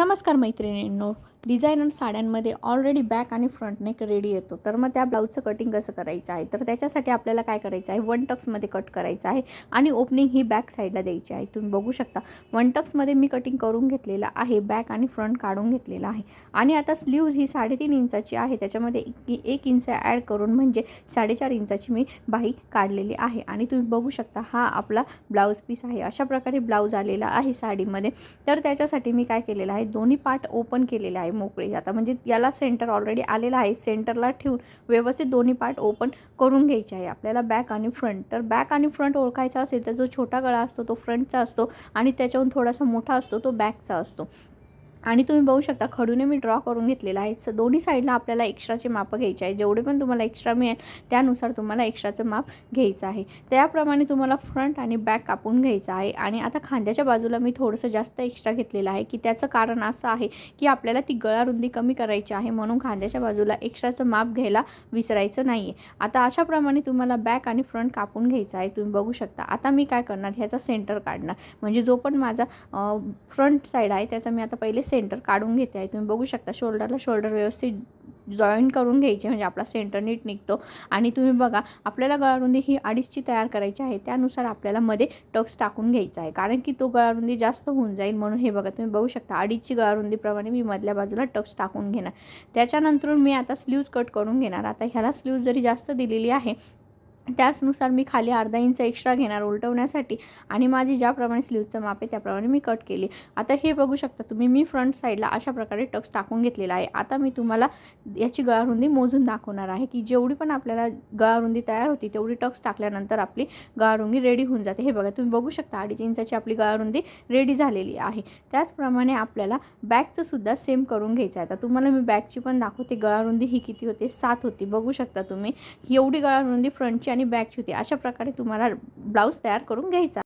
नमस्कार मैत्रिणींनो. डिझायनर साड्यांमध्ये ऑलरेडी बॅक आणि फ्रंट नेक रेडी येतो. तर मग त्या ब्लाऊजचं कटिंग कसं करायचं आहे? तर त्याच्यासाठी आपल्याला काय करायचं आहे? वन टक्समध्ये कट करायचं आहे आणि ओपनिंग ही बॅक साईडला द्यायची आहे. तुम्ही बघू शकता. वन टक्समध्ये मी कटिंग करून घेतलेलं आहे. बॅक आणि फ्रंट काढून घेतलेलं आहे. आणि आता स्लीव्ज ही साडेतीन इंचाची आहे. त्याच्यामध्ये एक इंच ॲड करून म्हणजे साडेचार इंचाची मी बाही काढलेली आहे. आणि तुम्ही बघू शकता हा आपला ब्लाऊज पीस आहे. अशा प्रकारे ब्लाऊज आलेला आहे साडीमध्ये. तर त्याच्यासाठी मी काय केलेलं आहे? दोन्ही पार्ट ओपन केलेला आहे. मोकळे. आता म्हणजे याला सेंटर ऑलरेडी आलेला आहे. सेंटरला ठेवून व्यवस्थित दोन्ही पार्ट ओपन करून घ्यायचे आहे. आपल्याला बॅक आणि फ्रंट तर बॅक आणि फ्रंट ओळखायचा असेल तर जो छोटा गळा असतो तो फ्रंटचा असतो आणि त्याच्याहून थोडासा मोठा असतो तो बॅकचा असतो. आणि तुम्ही बघू शकता खडूने मी ड्रॉ करून घेतलेला आहे. स दोन्ही साईडला आपल्याला एक्स्ट्राचे मापं घ्यायचे आहे. जेवढे पण तुम्हाला एक्स्ट्रा मिळेल त्यानुसार तुम्हाला एक्स्ट्राचं माप घ्यायचं आहे. त्याप्रमाणे तुम्हाला फ्रंट आणि बॅक कापून घ्यायचं आहे. आणि आता खांद्याच्या बाजूला मी थोडंसं जास्त एक्स्ट्रा घेतलेलं आहे की त्याचं कारण असं आहे की आपल्याला ती गळा रुंदी कमी करायची आहे म्हणून खांद्याच्या बाजूला एक्स्ट्राचं माप घ्यायला विसरायचं नाही आहे आता अशाप्रमाणे तुम्हाला बॅक आणि फ्रंट कापून घ्यायचं आहे. तुम्ही बघू शकता. आता मी काय करणार? ह्याचा सेंटर काढणार. म्हणजे जो पण माझा फ्रंट साईड आहे त्याचा मी आता पहिले सेंटर काढून घेते आहे तुम्ही बघू शकता शोल्डरला शोल्डर व्यवस्थित जॉईन करून घ्यायचे म्हणजे आपला सेंटर नीट निघतो. आणि तुम्ही बघा आपल्याला गळारुंदी ही अडीचची तयार करायची आहे त्यानुसार आपल्याला मध्ये टक्स टाकून घ्यायचा आहे. कारण की तो गळारुंदी जास्त होऊन जाईल म्हणून हे बघा तुम्ही बघू शकता अडीचची गळारुंदीप्रमाणे मी मधल्या बाजूला टक्स टाकून घेणार. त्याच्यानंतर मी आता स्लीव्ज कट करून घेणार. आता ह्याला स्लीव्ज जरी जास्त दिलेली आहे त्याचनुसार मी खाली अर्धा इंच एक्स्ट्रा घेणार उलटवण्यासाठी. आणि माझी ज्याप्रमाणे स्लीवचं माप आहे त्याप्रमाणे मी कट केली. आता हे बघू शकता तुम्ही मी फ्रंट साईडला अशा प्रकारे टक्स टाकून घेतलेला आहे. आता मी तुम्हाला याची गळारुंदी मोजून दाखवणार आहे की जेवढी पण आपल्याला गळारुंदी तयार होती तेवढी टक्स टाकल्यानंतर आपली गळारुंदी रेडी होऊन जाते. हे बघा तुम्ही बघू शकता अडीच इंचाची आपली गळारुंदी रेडी झालेली आहे. त्याचप्रमाणे आपल्याला बॅगचं सुद्धा सेम करून घ्यायचं आहे. आता तुम्हाला मी बॅगची पण दाखवते गळारुंदी ही किती होते? सात होती. बघू शकता तुम्ही एवढी गळारुंदी फ्रंटची आणि बॅकची होती अशा प्रकारे तुम्हाला ब्लाऊज तयार करून घ्यायचा.